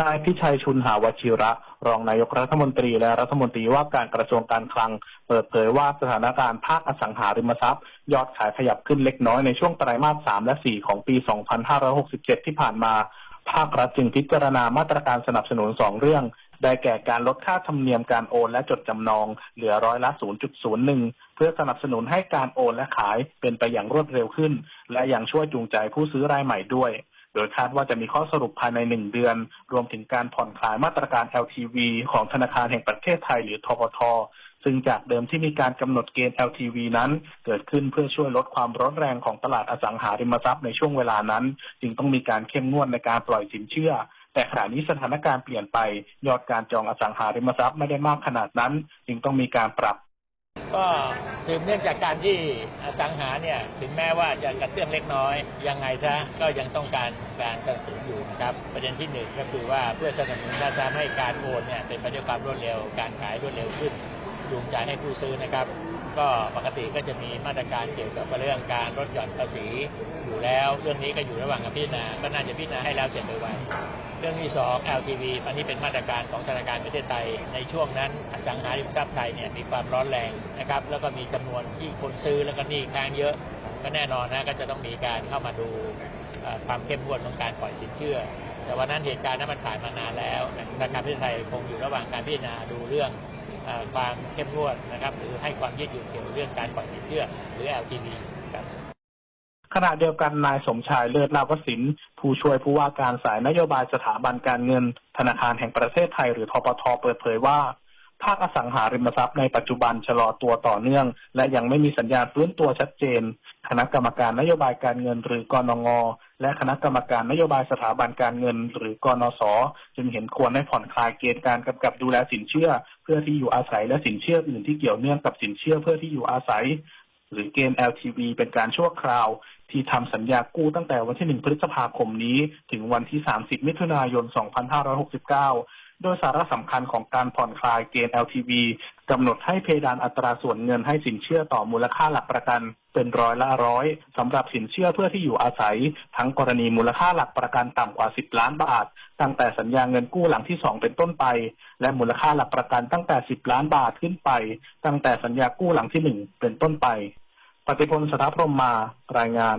นายพิชัยชุนหาวชิระ รองนายกรัฐมนตรีและรัฐมนตรีว่าการกระทรวงการคลัง เปิดเผยว่าสถานการณ์ภาคอสังหาริมทรัพย์ ยอดขายขยับขึ้นเล็กน้อยในช่วงไตรมาส 3 และ 4 ของปี 2567 ที่ผ่านมา ภาครัฐจึงพิจารณามาตรการสนับสนุน 2 เรื่อง ได้แก่การลดค่าธรรมเนียมการโอนและจดจำนอง เหลือร้อยละ 0.01 เพื่อสนับสนุนให้การโอนและขายเป็นไปอย่างรวดเร็วขึ้น และยังช่วยจูงใจผู้ซื้อรายใหม่ด้วย โดยคาดว่าจะมีข้อสรุปภายในหนึ่งเดือน รวมถึงการผ่อนคลายมาตรการ LTV ของธนาคารแห่งประเทศไทยหรือทบทซึ่งจากเดิมที่มีการกำหนดเกณฑ์ LTV นั้น เกิดขึ้นเพื่อช่วยลดความร้อนแรงของตลาดอสังหาริมทรัพย์ในช่วงเวลานั้น จึงต้องมีการเข้มงวดในการปล่อยสินเชื่อ แต่ขณะนี้สถานการณ์เปลี่ยนไป ยอดการจองอสังหาริมทรัพย์ไม่ได้มากขนาดนั้น จึงต้องมีการปรับ ก็สืบเนื่องจากการที่อสังหาเนี่ยถึงแม้ว่าจะกระเตื้องเล็กน้อย ยังไงซะก็ยังต้องการการสนับสนุนอยู่นะครับ ประเด็นที่หนึ่งก็คือว่าเพื่อสนับสนุนทำให้การโอนเนี่ยเป็นไปด้วยความรวดเร็วการขายรวดเร็วขึ้น จูงใจให้ผู้ซื้อนะครับ ก็ปกติก็จะมีมาตรการเกี่ยวกับเรื่องการลดหย่อนภาษีอยู่แล้ว เรื่องนี้ก็อยู่ระหว่างการพิจารณาก็น่าจะพิจารณาให้แล้วเสร็จโดยไวเรื่องที่สอง LTV อันนี้เป็นมาตรการของธนาคารประเทศไทย ในช่วงนั้นอสังหาริมทรัพย์ไทยเนี่ยมีความร้อนแรงนะครับ แล้วก็มีจำนวนที่คนซื้อแล้วก็หนี้ค้างเยอะ ก็แน่นอนนะก็จะต้องมีการเข้ามาดูความเข้มงวดของการปล่อยสินเชื่อ แต่วันนั้นเหตุการณ์นั้นมันผ่านมานานแล้วธนาคารประเทศไทยคงอยู่ระหว่างการพิจารณาดูเรื่อง ความเข้มงวดนะครับ หรือให้ความยืดหยุ่นเกี่ยวกับเรื่องการปล่อยสินเชื่อหรือ LTV ครับขณะเดียวกันนายสมชายเลิศนาวสินผู้ช่วยผู้ว่าการสายนโยบายสถาบันการเงิน ธนาคารแห่งประเทศไทยหรือทปทเปิดเผยว่า ภาคอสังหาริมทรัพย์ในปัจจุบันชะลอตัวต่อเนื่อง และยังไม่มีสัญญาณฟื้นตัวชัดเจน คณะกรรมการนโยบายการเงินหรือกนงและคณะกรรมการนโยบายสถาบันการเงิน หรือกนสจึงเห็นควรให้ผ่อนคลายเกณฑ์การกำกับดูแลสินเชื่อ เพื่อที่อยู่อาศัยและสินเชื่ออื่นที่เกี่ยวเนื่องกับสินเชื่อเพื่อที่อยู่อาศัย หรือเกณฑ์ LTV เป็นการชั่วคราว ที่ทำสัญญากู้ตั้งแต่วันที่ 1 พฤษภาคมนี้ ถึงวันที่ 30 มิถุนายน 2569 โดยสาระสำคัญของการผ่อนคลายเกณฑ์ LTV กำหนดให้เพดานอัตราส่วนเงินให้สินเชื่อต่อมูลค่าหลักประกันเป็นร้อยละร้อยสำหรับสินเชื่อเพื่อที่อยู่อาศัย ทั้งกรณีมูลค่าหลักประกันต่ำกว่า 10 ล้านบาท ตั้งแต่สัญญาเงินกู้หลังที่ 2 เป็นต้นไป และมูลค่าหลักประกันตั้งแต่ 10 ล้านบาทขึ้นไป ตั้งแต่สัญญากู้หลังที่ 1 เป็นต้นไป ปฏิพลสถาพรมมารายงาน